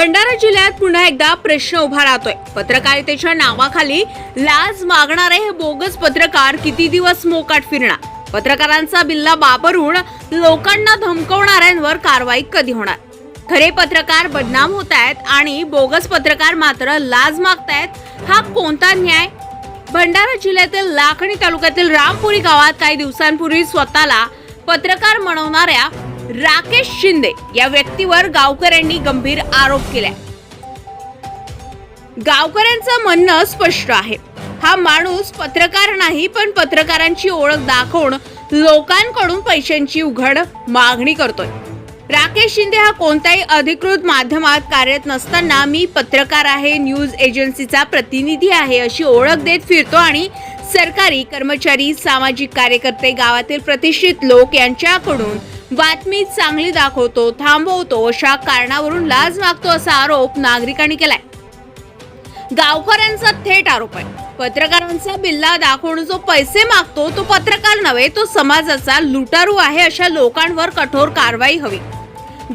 भंडारा जिल्ह्यात पुन्हा एकदा प्रश्न उभा राहतोय. पत्रकारितेच्या नावाखाली लाज मागणारे हे बोगस पत्रकार किती दिवस मोकाट फिरणार? पत्रकारांचा बिल्ला वापरून लोकांना धमकवणाऱ्यांवर कारवाई कधी होणार? खरे पत्रकार बदनाम होत आहेत आणि बोगस पत्रकार मात्र लाज मागतायत हा कोणता न्याय? भंडारा जिल्ह्यातील लाखणी तालुक्यातील रामपुरी गावात काही दिवसांपूर्वी स्वतःला पत्रकार म्हणवणाऱ्या राकेश शिंदे या व्यक्तीवर गावकऱ्यांनी गंभीर आरोप केलाय. गावकऱ्यांचं म्हणणं स्पष्ट आहे. हा माणूस पत्रकार नाही पण पत्रकारांची ओळख दाखवून लोकांकडून पैशांची उघड मागणी करतोय. राकेश शिंदे हा कोणत्याही अधिकृत माध्यमात कार्यरत नसताना मी पत्रकार आहे न्यूज एजन्सीचा प्रतिनिधी आहे अशी ओळख देत फिरतो आणि सरकारी कर्मचारी सामाजिक कार्यकर्ते गावातील प्रतिष्ठित लोक यांच्याकडून बातमी चांगली दाखवतो थांबवतो अशा कारणावरून लाज मागतो असा आरोप नागरिकांनी केलाय. गावकऱ्यांचा थेट आरोप आहे. पत्रकारांचा बिल्ला दाखवून जो पैसे मागतो तो पत्रकार नव्हे तो समाजाचा लुटारू आहे अशा लोकांवर कठोर कारवाई हवी.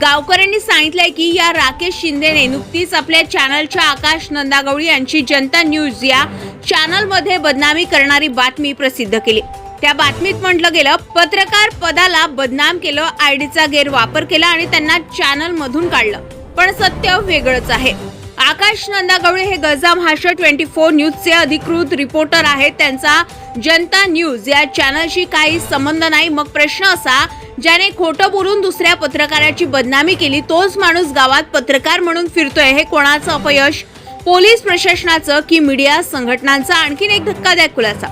गावकऱ्यांनी सांगितलंय की या राकेश शिंदेने नुकतीच आपल्या चॅनलच्या आकाश नंदागवळी यांची जनता न्यूज या चॅनलमध्ये बदनामी करणारी बातमी प्रसिद्ध केली. त्या बातमीत म्हटलं गेलं पत्रकार पदाला बदनाम केलं आयडीचा गैरवापर केला आणि त्यांना चॅनल मधून काढलं. पण सत्य वेगळंच आहे. आकाश नंदागवळे हे गजा महाराष्ट्र ट्वेंटी फोर न्यूजचे अधिकृत रिपोर्टर आहेत. त्यांचा जनता न्यूज या चॅनलशी काही संबंध नाही. मग प्रश्न असा ज्याने खोटं बोलून दुसऱ्या पत्रकाराची बदनामी केली तोच माणूस गावात पत्रकार म्हणून फिरतोय हे कोणाचं अपयश? पोलीस प्रशासनाचं की मीडिया संघटनांचा? आणखीन एक धक्कादायक खुलासा.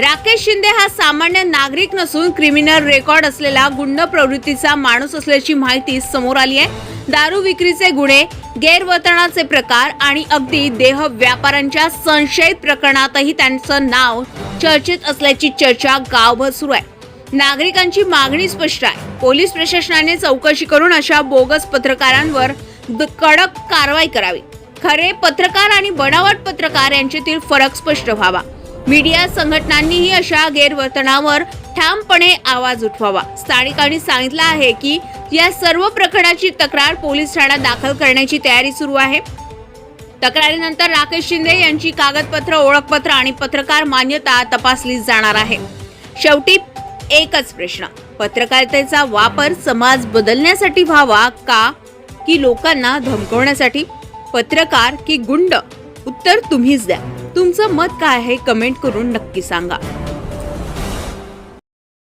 राकेश शिंदे हा सामान्य नागरिक नसून क्रिमिनल रेकॉर्ड असलेला गुंड प्रवृत्तीचा माणूस असल्याची माहिती समोर आली आहे. दारू विक्रीचे गुन्हे गैरवर्तनाचे प्रकार आणि अगदी देह व्यापाऱ्यांच्या संशयित प्रकरणातही त्यांचं नाव चर्चेत असल्याची चर्चा गावभर सुरू आहे. नागरिकांची मागणी स्पष्ट आहे. पोलीस प्रशासनाने चौकशी करून अशा बोगस पत्रकारांवर द- कडक कारवाई करावी. खरे पत्रकार आणि बनावट पत्रकार यांच्यातील फरक स्पष्ट व्हावा. मीडिया संघटनांनीही अशा गैरवर्तनावर ठामपणे आवाज उठवावा. स्थानिकांनी सांगितलं आहे की या सर्व प्रकरणाची तक्रार पोलीस ठाण्यात दाखल करण्याची तयारी सुरू आहे. तक्रारीनंतर राकेश शिंदे यांची कागदपत्र ओळखपत्र आणि पत्रकार मान्यता तपासली जाणार आहे. शेवटी एकच प्रश्न पत्रकारितेचा वापर समाज बदलण्यासाठी व्हावा का की लोकांना धमकवण्यासाठी? पत्रकार की गुंड? उत्तर तुम्हीच द्या. तुमचं मत काय आहे कमेंट करून नक्की सांगा.